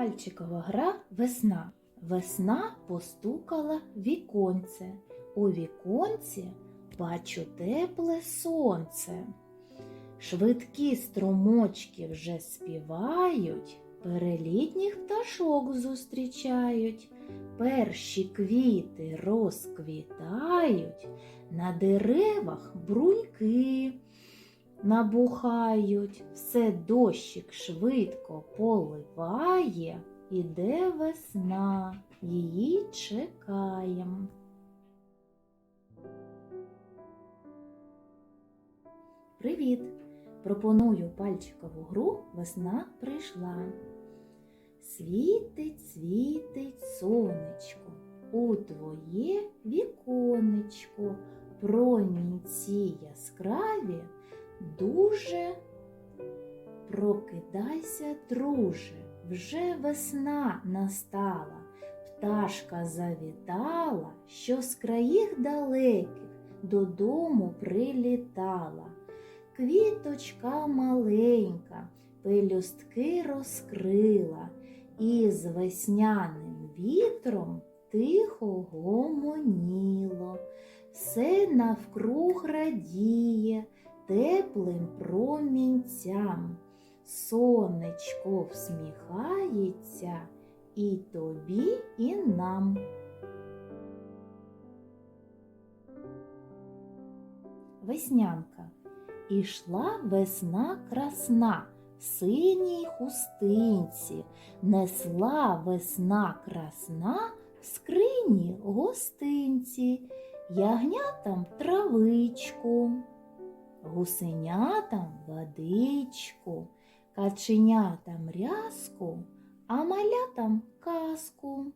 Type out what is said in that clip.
Пальчикова гра весна. Весна постукала віконце. У віконці бачу тепле сонце. Швидкі струмочки вже співають, перелітніх пташок зустрічають, перші квіти розквітають, на деревах бруньки набухають, все дощик швидко поливає, іде весна, її чекаєм. Привіт! Пропоную пальчикову гру Весна прийшла. Світить, світить сонечко, у твоє віконечко, промінці яскраві, дуже прокидайся, друже, вже весна настала, пташка завітала, що з країх далеких додому прилітала. Квіточка маленька, пелюстки розкрила, і з весняним вітром тихо гомоніло. Все навкруг радіє теплим промінцям. Сонечко всміхається і тобі, і нам. Веснянка. Ішла весна красна, в синій хустинці, несла весна красна в скрині гостинці, ягнятам травичку, гусенятам водичку, каченятам рязку, а малятам казку.